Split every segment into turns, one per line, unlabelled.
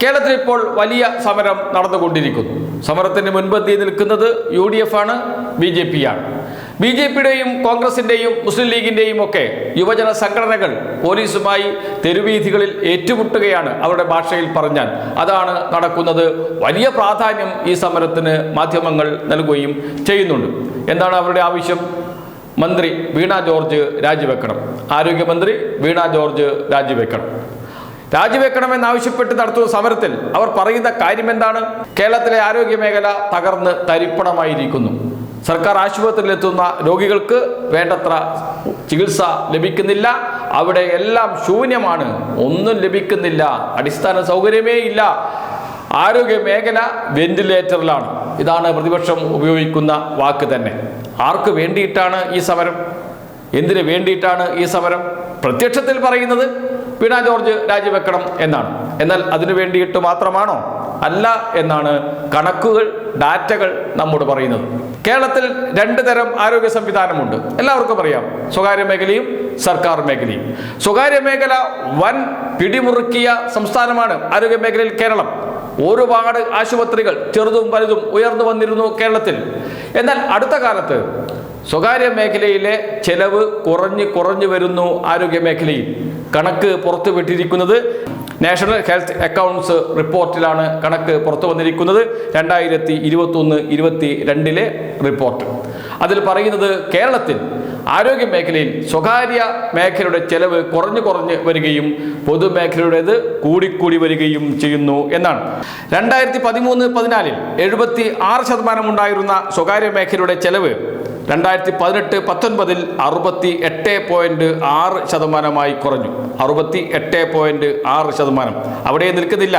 കേരളത്തിൽ ഇപ്പോൾ വലിയ സമരം നടന്നുകൊണ്ടിരിക്കുന്നു. സമരത്തിന് മുൻപന്തിയിൽ നിൽക്കുന്നത് യു ഡി എഫ് ആണ് ബി ജെ പി ആണ്. ബി ജെ പിയുടെയും കോൺഗ്രസിന്റെയും മുസ്ലിം ലീഗിന്റെയും ഒക്കെ യുവജന സംഘടനകൾ പോലീസുമായി തെരുവീഥികളിൽ ഏറ്റുമുട്ടുകയാണ് അവരുടെ ഭാഷയിൽ പറഞ്ഞാൽ. അതാണ് നടക്കുന്നത്. വലിയ പ്രാധാന്യം ഈ സമരത്തിന് മാധ്യമങ്ങൾ നൽകുകയും ചെയ്യുന്നുണ്ട്. എന്താണ് അവരുടെ ആവശ്യം? മന്ത്രി വീണ ജോർജ് രാജിവെക്കണം. ആരോഗ്യമന്ത്രി വീണ ജോർജ് രാജിവെക്കണം. രാജിവെക്കണമെന്നാവശ്യപ്പെട്ട് നടത്തുന്ന സമരത്തിൽ അവർ പറയുന്ന കാര്യം എന്താണ് കേരളത്തിലെ ആരോഗ്യ മേഖല തകർന്ന് തരിപ്പണമായിരിക്കുന്നു. സർക്കാർ ആശുപത്രിയിലെത്തുന്ന രോഗികൾക്ക് വേണ്ടത്ര ചികിത്സ ലഭിക്കുന്നില്ല. അവിടെ എല്ലാം ശൂന്യമാണ്. ഒന്നും ലഭിക്കുന്നില്ല. അടിസ്ഥാന സൗകര്യമേ ഇല്ല. ആരോഗ്യ മേഖല വെന്റിലേറ്ററിലാണ്. ഇതാണ് പ്രതിപക്ഷം ഉപയോഗിക്കുന്ന വാക്ക് തന്നെ. ആർക്ക് വേണ്ടിയിട്ടാണ് ഈ സമരം? എന്തിനു വേണ്ടിയിട്ടാണ് ഈ സമരം? പ്രത്യക്ഷത്തിൽ പറയുന്നത് വീണ ജോർജ് രാജിവെക്കണം എന്നാണ്. എന്നാൽ അതിനു വേണ്ടിയിട്ട് മാത്രമാണോ? അല്ല എന്നാണ് കണക്കുകൾ ഡാറ്റകൾ നമ്മോട് പറയുന്നത്. കേരളത്തിൽ രണ്ട് തരം ആരോഗ്യ സംവിധാനമുണ്ട്. എല്ലാവർക്കും അറിയാം. സ്വകാര്യ മേഖലയും സർക്കാർ മേഖലയും. സ്വകാര്യ മേഖല വൻ പിടിമുറുക്കിയ സംസ്ഥാനമാണ് ആരോഗ്യ മേഖലയിൽ കേരളം. ഒരുപാട് ആശുപത്രികൾ ചെറുതും വലുതും ഉയർന്നു വന്നിരുന്നു കേരളത്തിൽ. എന്നാൽ അടുത്ത കാലത്ത് സ്വകാര്യ മേഖലയിലെ ചെലവ് കുറഞ്ഞ് കുറഞ്ഞു വരുന്നു ആരോഗ്യ മേഖലയിൽ. കണക്ക് പുറത്തുവിട്ടിരിക്കുന്നത് നാഷണൽ ഹെൽത്ത് അക്കൗണ്ട്സ് റിപ്പോർട്ടിലാണ് കണക്ക് പുറത്തു വന്നിരിക്കുന്നത്. രണ്ടായിരത്തി ഇരുപത്തൊന്ന് ഇരുപത്തി രണ്ടിലെ റിപ്പോർട്ട്. അതിൽ പറയുന്നത് കേരളത്തിൽ ആരോഗ്യ മേഖലയിൽ സ്വകാര്യ മേഖലയുടെ ചെലവ് കുറഞ്ഞു കുറഞ്ഞ് വരികയും പൊതുമേഖലയുടേത് കൂടിക്കൂടി വരികയും ചെയ്യുന്നു എന്നാണ്. രണ്ടായിരത്തി പതിമൂന്ന് പതിനാലിൽ എഴുപത്തി ആറ് ശതമാനം ഉണ്ടായിരുന്ന സ്വകാര്യ മേഖലയുടെ ചെലവ് രണ്ടായിരത്തി പതിനെട്ട് പത്തൊൻപതിൽ അറുപത്തി എട്ട് പോയിന്റ് ആറ് ശതമാനമായി കുറഞ്ഞു. അറുപത്തി എട്ട് പോയിന്റ് ആറ് ശതമാനം. അവിടെ നിൽക്കുന്നില്ല.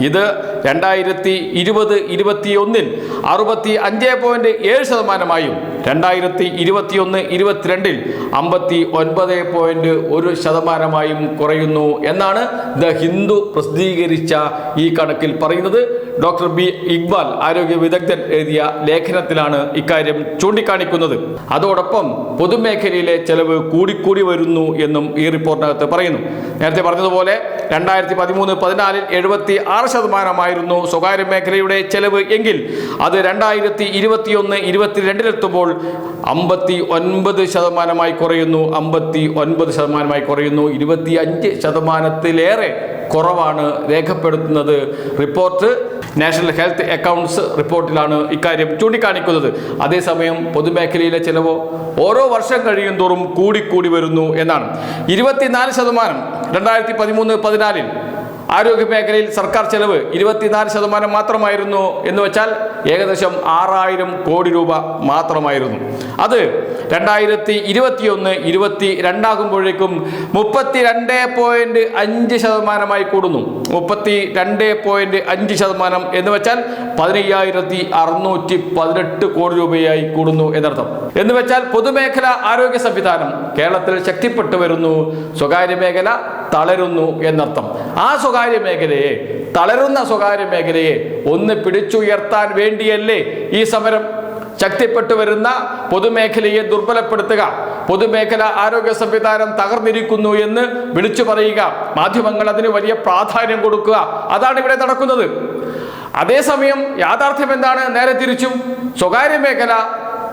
ഇത് രണ്ടായിരത്തി ഇരുപത് ഇരുപത്തി ഒന്നിൽ അറുപത്തി അഞ്ച് പോയിന്റ് ഏഴ് ശതമാനമായും രണ്ടായിരത്തി ഇരുപത്തിയൊന്ന് ഇരുപത്തിരണ്ടിൽ അമ്പത്തി ഒൻപത് പോയിന്റ് ഒരു ശതമാനമായും കുറയുന്നു എന്നാണ് ദ ഹിന്ദു പ്രസിദ്ധീകരിച്ച ഈ കണക്കിൽ പറയുന്നത്. ഡോക്ടർ ബി ഇക്ബാൽ ആരോഗ്യ വിദഗ്ധൻ എഴുതിയ ലേഖനത്തിലാണ് ഇക്കാര്യം ചൂണ്ടിക്കാണിക്കുന്നത്. അതോടൊപ്പം പൊതുമേഖലയിലെ ചെലവ് കൂടിക്കൂടി വരുന്നു എന്നും ഈ റിപ്പോർട്ടിനകത്ത് പറയുന്നു. നേരത്തെ പറഞ്ഞതുപോലെ രണ്ടായിരത്തി പതിമൂന്ന് പതിനാലിൽ എഴുപത്തി ആറ് ശതമാനമായിരുന്നു സ്വകാര്യ മേഖലയുടെ ചെലവ് എങ്കിൽ അത് രണ്ടായിരത്തി ഇരുപത്തിയൊന്ന് ഇരുപത്തിരണ്ടിലെത്തുമ്പോൾ അമ്പത്തി ഒൻപത് ശതമാനമായി കുറയുന്നു അമ്പത്തി ഒൻപത് ശതമാനമായി കുറയുന്നു. ഇരുപത്തി അഞ്ച് ശതമാനത്തിലേറെ കുറവാണ് രേഖപ്പെടുത്തുന്നത്. റിപ്പോർട്ട് നാഷണൽ ഹെൽത്ത് അക്കൗണ്ട്സ് റിപ്പോർട്ടിലാണ് ഇക്കാര്യം ചൂണ്ടിക്കാണിക്കുന്നത്. അതേസമയം പൊതുമേഖലയിലെ ചിലവ് ഓരോ വർഷം കഴിയും തോറും കൂടിക്കൂടി വരുന്നു എന്നാണ്. ഇരുപത്തിനാല് ശതമാനം രണ്ടായിരത്തി പതിമൂന്ന് പതിനാലിൽ ആരോഗ്യ മേഖലയിൽ സർക്കാർ ചെലവ് ഇരുപത്തിനാല് ശതമാനം മാത്രമായിരുന്നു എന്ന് വെച്ചാൽ ഏകദേശം ആറായിരം കോടി രൂപ മാത്രമായിരുന്നു. അത് രണ്ടായിരത്തി ഇരുപത്തിയൊന്ന് ഇരുപത്തി രണ്ടാകുമ്പോഴേക്കും മുപ്പത്തി രണ്ട് പോയിന്റ് അഞ്ച് ശതമാനമായി കൂടുന്നു. മുപ്പത്തി രണ്ട് പോയിന്റ് അഞ്ച് ശതമാനം എന്ന് വെച്ചാൽ പതിനയ്യായിരത്തി അറുന്നൂറ്റി പതിനെട്ട് കോടി രൂപയായി കൂടുന്നു എന്നർത്ഥം. എന്ന് വെച്ചാൽ പൊതുമേഖല ആരോഗ്യ സംവിധാനം കേരളത്തിൽ ശക്തിപ്പെട്ടു വരുന്നു. സ്വകാര്യ മേഖല തളരുന്നു എന്നർത്ഥം. ആ സ്വകാര്യ മേഖലയെ തളരുന്ന സ്വകാര്യ മേഖലയെ ഒന്ന് പിടിച്ചുയർത്താൻ വേണ്ടിയല്ലേ ഈ സമരം ശക്തിപ്പെട്ടു വരുന്ന പൊതുമേഖലയെ ദുർബലപ്പെടുത്തുക പൊതുമേഖല ആരോഗ്യ സംവിധാനം തകർന്നിരിക്കുന്നു എന്ന് വിളിച്ചു പറയുക മാധ്യമങ്ങൾ അതിന് വലിയ പ്രാധാന്യം കൊടുക്കുക അതാണ് ഇവിടെ നടക്കുന്നത്. അതേസമയം യാഥാർത്ഥ്യം എന്താണ് നേരെ തിരിച്ചും സ്വകാര്യ മേഖല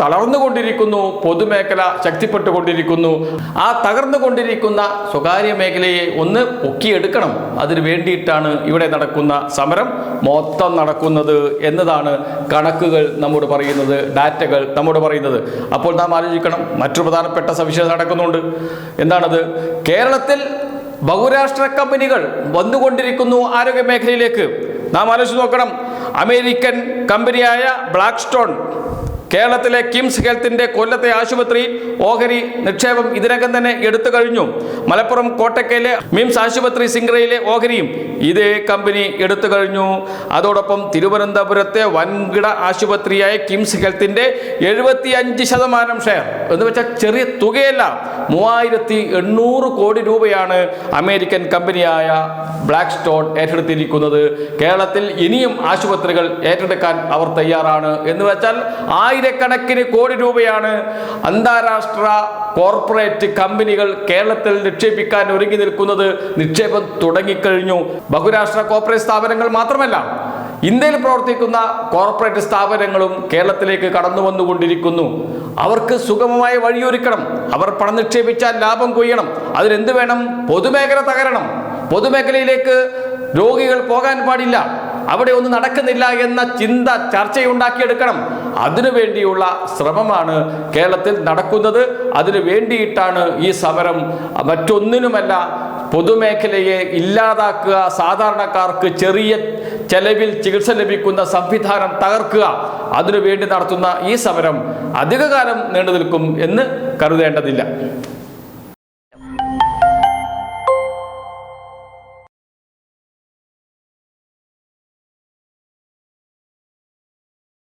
തളർന്നുകൊണ്ടിരിക്കുന്നു പൊതുമേഖല ശക്തിപ്പെട്ടുകൊണ്ടിരിക്കുന്നു. ആ തകർന്നുകൊണ്ടിരിക്കുന്ന സ്വകാര്യ മേഖലയെ ഒന്ന് പൊക്കിയെടുക്കണം. അതിന് വേണ്ടിയിട്ടാണ് ഇവിടെ നടക്കുന്ന സമരം മൊത്തം നടക്കുന്നത് എന്നതാണ് കണക്കുകൾ നമ്മോട് പറയുന്നത് ഡാറ്റകൾ നമ്മോട് പറയുന്നത്. അപ്പോൾ നാം ആലോചിക്കണം മറ്റു പ്രധാനപ്പെട്ട സവിശേഷത നടക്കുന്നുണ്ട്. എന്താണത്? കേരളത്തിൽ ബഹുരാഷ്ട്ര കമ്പനികൾ വന്നുകൊണ്ടിരിക്കുന്നു ആരോഗ്യ മേഖലയിലേക്ക് നാം ആലോചിച്ച് നോക്കണം. അമേരിക്കൻ കമ്പനിയായ ബ്ലാക്ക് സ്റ്റോൺ കേരളത്തിലെ കിംസ് ഹെൽത്തിന്റെ കൊല്ലത്തെ ആശുപത്രി ഓഹരി നിക്ഷേപം ഇതിനകം തന്നെ എടുത്തു കഴിഞ്ഞു. മലപ്പുറം കോട്ടക്കയിലെ മിംസ് ആശുപത്രി സിംഗ്രയിലെ ഓഹരിയും ഇതേ കമ്പനി എടുത്തു കഴിഞ്ഞു. അതോടൊപ്പം തിരുവനന്തപുരത്തെ വൻകിട ആശുപത്രിയായ കിംസ് ഹെൽത്തിന്റെ എഴുപത്തി അഞ്ച് ശതമാനം ഷെയർ. എന്ന് വെച്ചാൽ ചെറിയ തുകയല്ല മൂവായിരത്തി എണ്ണൂറ് കോടി രൂപയാണ് അമേരിക്കൻ കമ്പനിയായ ബ്ലാക്ക് സ്റ്റോൺ ഏറ്റെടുത്തിരിക്കുന്നത്. കേരളത്തിൽ ഇനിയും ആശുപത്രികൾ ഏറ്റെടുക്കാൻ അവർ തയ്യാറാണ്. എന്ന് വെച്ചാൽ ആയിരക്കണക്കിന് കോടി രൂപയാണ് അന്താരാഷ്ട്ര കോർപ്പറേറ്റ് കമ്പനികൾ കേരളത്തിൽ നിക്ഷേപിക്കാൻ ഒരുങ്ങി നിൽക്കുന്നത്. നിക്ഷേപം തുടങ്ങിക്കഴിഞ്ഞു. ബഹുരാഷ്ട്ര കോർപ്പറേറ്റ് സ്ഥാപനങ്ങൾ മാത്രമല്ല ഇന്ത്യയിൽ പ്രവർത്തിക്കുന്ന കോർപ്പറേറ്റ് സ്ഥാപനങ്ങളും കേരളത്തിലേക്ക് കടന്നു വന്നുകൊണ്ടിരിക്കുന്നു. അവർക്ക് സുഗമമായ വഴിയൊരുക്കണം. അവർ പണം നിക്ഷേപിച്ചാൽ ലാഭം കൊയ്യണം. അതിനെന്ത് വേണം? പൊതുമേഖല തകരണം. പൊതുമേഖലയിലേക്ക് രോഗികൾ പോകാൻ പാടില്ല. അവിടെ ഒന്നും നടക്കുന്നില്ല എന്ന ചിന്ത ചർച്ചയുണ്ടാക്കിയെടുക്കണം. അതിനു വേണ്ടിയുള്ള ശ്രമമാണ് കേരളത്തിൽ നടക്കുന്നത്. അതിനു വേണ്ടിയിട്ടാണ് ഈ സമരം മറ്റൊന്നിനുമല്ല പൊതുമേഖലയെ ഇല്ലാതാക്കുക സാധാരണക്കാർക്ക് ചെറിയ ചെലവിൽ ചികിത്സ ലഭിക്കുന്ന സംവിധാനം തകർക്കുക. അതിനു വേണ്ടി നടത്തുന്ന ഈ സമരം അധികകാലം നീണ്ടു നിൽക്കും എന്ന് കരുതേണ്ടതില്ല.